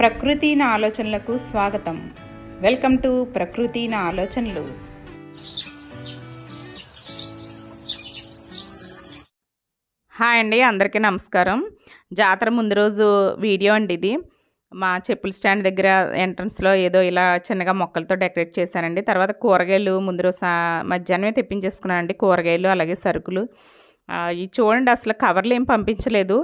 ప్రకృతి నా ఆలోచనలకు స్వాగతం. వెల్కమ్ టు ప్రకృతి నా ఆలోచనలు. హాయ్ అండి అందరికీ నమస్కారం. జాతర ముందు రోజు వీడియో అండి ఇది. మా చెప్పుల స్టాండ్ దగ్గర ఎంట్రన్స్లో ఏదో ఇలా చిన్నగా మొక్కలతో డెకరేట్ చేశానండి తర్వాత కూరగాయలు ముందు రోజు మధ్యాహ్నమే తెప్పించేసుకున్నానండి. కూరగాయలు అలాగే సరుకులు. ఇది చూడండి అసలు కవర్లు ఏం పంపించలేదు.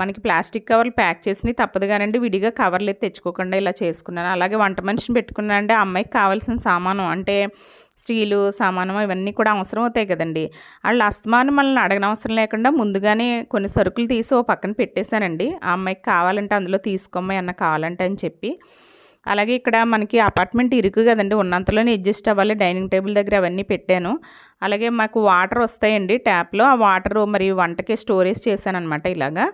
మనకి ప్లాస్టిక్ కవర్లు ప్యాక్ చేసినవి తప్పదు కానండి విడిగా కవర్లు అయితే తెచ్చుకోకుండా ఇలా చేసుకున్నాను. అలాగే వంట మనిషిని పెట్టుకున్నాను అంటే అమ్మాయికి కావాల్సిన సామాను అంటే స్టీలు సామానం ఇవన్నీ కూడా అవసరం అవుతాయి కదండి. వాళ్ళు అస్తమానం మనల్ని అడగనవసరం లేకుండా ముందుగానే కొన్ని సరుకులు తీసి ఓ పక్కన పెట్టేశానండి ఆ అమ్మాయికి కావాలంటే అందులో తీసుకోమ్మ అన్న కావాలంటే అని చెప్పి. అలాగే ఇక్కడ మనకి అపార్ట్మెంట్ ఇరుకు కదండి. ఉన్నంతలోనే అడ్జస్ట్ అవ్వాలి. డైనింగ్ టేబుల్ దగ్గర అవన్నీ పెట్టాను. అలాగే మాకు వాటర్ వస్తాయండి ట్యాప్లో ఆ వాటర్ మరి వంటకి స్టోరేజ్ చేశాను అనమాట ఇలాగా.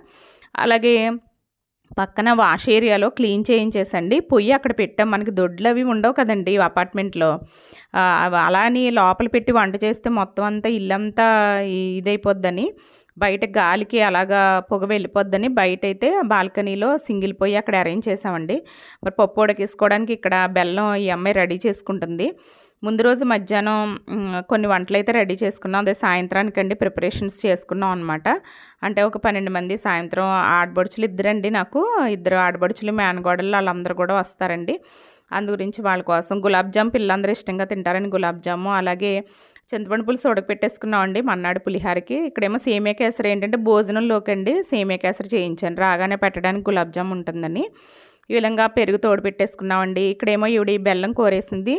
అలాగే పక్కన వాష్ ఏరియాలో క్లీన్ చేయించేసండి. పొయ్యి అక్కడ పెట్టాం. మనకి దొడ్లు అవి ఉండవు కదండి అపార్ట్మెంట్లో అవి అలా అని లోపల పెట్టి వంట చేస్తే మొత్తం అంతా ఇల్లంతా ఇదైపోద్దని. బయట గాలికి అలాగా పొగ వెళ్ళిపోద్దని బయట అయితే బాల్కనీలో సింగిల్ పొయ్యి అక్కడ అరేంజ్ చేసామండి మరి పప్పు ఉడకేసుకోవడానికి ఇక్కడ బెల్లం ఈ అమ్మాయి రెడీ చేసుకుంటుంది. ముందు రోజు మధ్యాహ్నం కొన్ని వంటలు అయితే రెడీ చేసుకున్నాం. అదే సాయంత్రానికండి ప్రిపరేషన్స్ చేసుకున్నాం అనమాట అంటే ఒక పన్నెండు మంది సాయంత్రం ఆడబడుచులు ఇద్దరండి నాకు. ఇద్దరు ఆడబడుచులు మేనగోడలు వాళ్ళందరూ కూడా వస్తారండి. అందు గురించి వాళ్ళ కోసం గులాబ్ జామ్ పిల్లలందరూ ఇష్టంగా తింటారని గులాబ్ జాము అలాగే చింతపండు పులుసు ఉడకపెట్టేసుకున్నామండి. మన్నాడు పులిహారకి. ఇక్కడేమో సేమియా కేసరి ఏంటంటే భోజనంలోకి అండి సేమియా కేసరి చేయించాను. రాగానే పెట్టడానికి గులాబ్ జామ్ ఉంటుందని. ఈ విధంగా పెరుగు తోడు పెట్టేసుకున్నామండి. ఇక్కడేమో ఈవిడ బెల్లం కోరేసింది.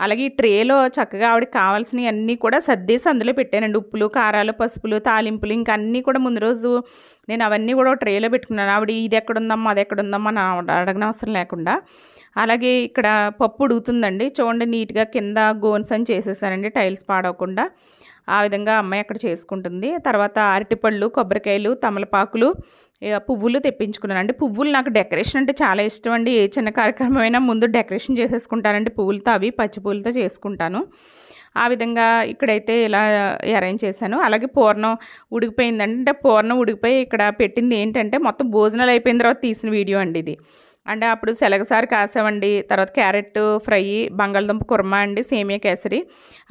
అలాగే ఈ ట్రేలో చక్కగా ఆవిడకి కావాల్సినవి అన్నీ కూడా సర్దేసి అందులో పెట్టానండి. ఉప్పులు కారాలు పసుపులు తాలింపులు ఇంకా అన్నీ కూడా ముందు రోజు నేను అవన్నీ కూడా ట్రేలో పెట్టుకున్నాను. ఆవిడ ఇది ఎక్కడుందమ్మా అది ఎక్కడుందమ్మా నా అడగన అడగనవసరం లేకుండా. అలాగే ఇక్కడ పప్పు ఉడుకుతుందండి. చూడండి నీట్గా కింద గోన్స్ అని చేసేసానండి. టైల్స్ పాడవకుండా. ఆ విధంగా అమ్మాయి అక్కడ చేసుకుంటుంది. తర్వాత అరటిపళ్ళు కొబ్బరికాయలు తమలపాకులు పువ్వులు తెప్పించుకున్నాను. అంటే పువ్వులు నాకు డెకరేషన్ అంటే చాలా ఇష్టం అండి. ఏ చిన్న కార్యక్రమమైనా ముందు డెకరేషన్ చేసేసుకుంటానండి. పువ్వులతో అవి పచ్చి పువ్వులతో చేసుకుంటాను. ఆ విధంగా ఇక్కడైతే ఇలా అరేంజ్ చేశాను. అలాగే పూర్ణం ఉడికిపోయిందంటే పూర్ణం ఉడికిపోయి ఇక్కడ పెట్టింది ఏంటంటే మొత్తం భోజనాలు అయిపోయిన తర్వాత తీసిన వీడియో అండి ఇది. అంటే అప్పుడు సెలగసారి కాసామండి. తర్వాత క్యారెట్ ఫ్రై బంగాళదుంప కుర్మా అండి సేమియా కేసరి.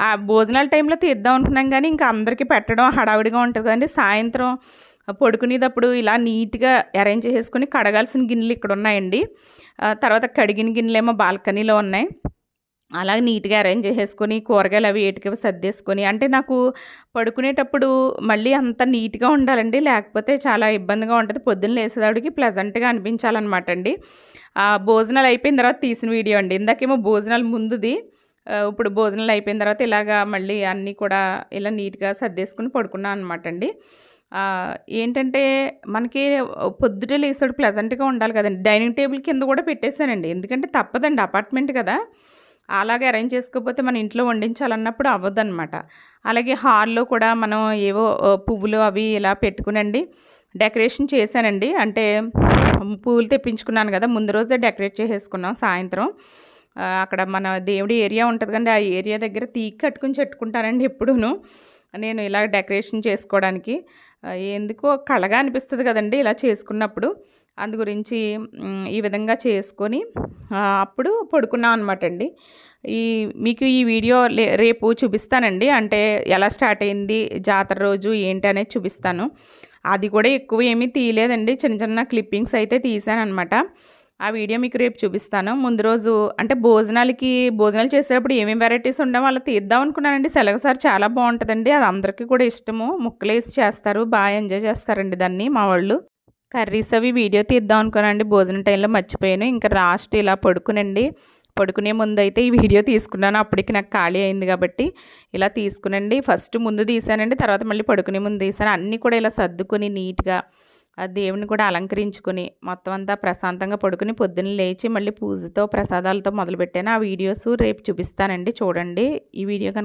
ఆ భోజనాల టైంలో తీద్దాం అనుకున్నాం కానీ ఇంకా అందరికీ పెట్టడం హడావిడిగా ఉంటుంది అండి సాయంత్రం పడుకునేటప్పుడు ఇలా నీట్గా అరేంజ్ చేసుకుని కడగాల్సిన గిన్నెలు ఇక్కడ ఉన్నాయండి తర్వాత కడిగిన గిన్నెలేమో బాల్కనీలో ఉన్నాయి. అలాగే నీట్గా అరేంజ్ చేసేసుకొని కూరగాయలు అవి ఏటికి సర్దేసుకొని అంటే నాకు పడుకునేటప్పుడు మళ్ళీ అంత నీట్గా ఉండాలండి. లేకపోతే చాలా ఇబ్బందిగా ఉంటుంది. పొద్దున్న లేసేదాడికి ప్లెజెంట్గా అనిపించాలన్నమాట అండి. భోజనాలు అయిపోయిన తర్వాత తీసిన వీడియో అండి. ఇందాకేమో భోజనాలు ముందుది. ఇప్పుడు భోజనాలు అయిపోయిన తర్వాత ఇలాగా మళ్ళీ అన్నీ కూడా ఇలా నీట్గా సర్దేసుకుని పడుకున్నాను అనమాట అండి. ఏంటంటే మనకి పొద్దుటే లేసాడు ప్లెజెంట్గా ఉండాలి కదండి. డైనింగ్ టేబుల్ కింద కూడా పెట్టేశానండి ఎందుకంటే తప్పదండి అపార్ట్మెంట్ కదా. అలాగే అరేంజ్ చేసుకోకపోతే మన ఇంట్లో వండించాలన్నప్పుడు అవ్వదన్నమాట. అలాగే హాల్లో కూడా మనం ఏవో పువ్వులు అవి ఇలా పెట్టుకునండి. డెకరేషన్ చేశానండి. అంటే పువ్వులు తెప్పించుకున్నాను కదా ముందు రోజే డెకరేట్ చేసేసుకున్నాం సాయంత్రం. అక్కడ మన దేవుడి ఏరియా ఉంటుంది కానీ ఆ ఏరియా దగ్గర తీగి కట్టుకుని చెట్టుకుంటానండి ఎప్పుడూను. నేను ఇలా డెకరేషన్ చేసుకోవడానికి. ఎందుకో కళగా అనిపిస్తుంది కదండి ఇలా చేసుకున్నప్పుడు. అందు గురించి ఈ విధంగా చేసుకొని అప్పుడు పడుకున్నాం అనమాట అండి ఈ మీకు ఈ వీడియో లే- రేపు చూపిస్తానండి. అంటే ఎలా స్టార్ట్ అయింది జాతర రోజు ఏంటి అనేది చూపిస్తాను. అది కూడా ఎక్కువ ఏమీ తీయలేదండి. చిన్న చిన్న క్లిప్పింగ్స్ అయితే తీసాను అనమాట ఆ వీడియో మీకు రేపు చూపిస్తాను. ముందు రోజు అంటే భోజనాలకి భోజనాలు చేసేటప్పుడు ఏమేమి వెరైటీస్ ఉండవు అలా తీద్దాం అనుకున్నానండి. సెలగసారి చాలా బాగుంటుందండి. అది అందరికీ కూడా ఇష్టము. ముక్కలు వేసి చేస్తారు. బాగా ఎంజాయ్ చేస్తారండి దాన్ని మా వాళ్ళు. కర్రీస్ అవి వీడియో తీద్దాం అనుకోనండి భోజనం టైంలో మర్చిపోయాను. ఇంకా లాస్ట్ ఇలా పడుకునండి. పడుకునే ముందు అయితే ఈ వీడియో తీసుకున్నాను. అప్పటికి నాకు ఖాళీ అయింది కాబట్టి ఇలా తీసుకునండి. ఫస్ట్ ముందు తీసానండి. తర్వాత మళ్ళీ పడుకునే ముందు తీసాను. అన్నీ కూడా ఇలా సర్దుకొని నీట్గా ఆ దేవుని కూడా అలంకరించుకుని మొత్తం అంతా ప్రశాంతంగా పడుకుని పొద్దున్న లేచి మళ్ళీ పూజతో ప్రసాదాలతో మొదలుపెట్టాను. ఆ వీడియోస్ రేపు చూపిస్తానండి. చూడండి. ఈ వీడియో కనుక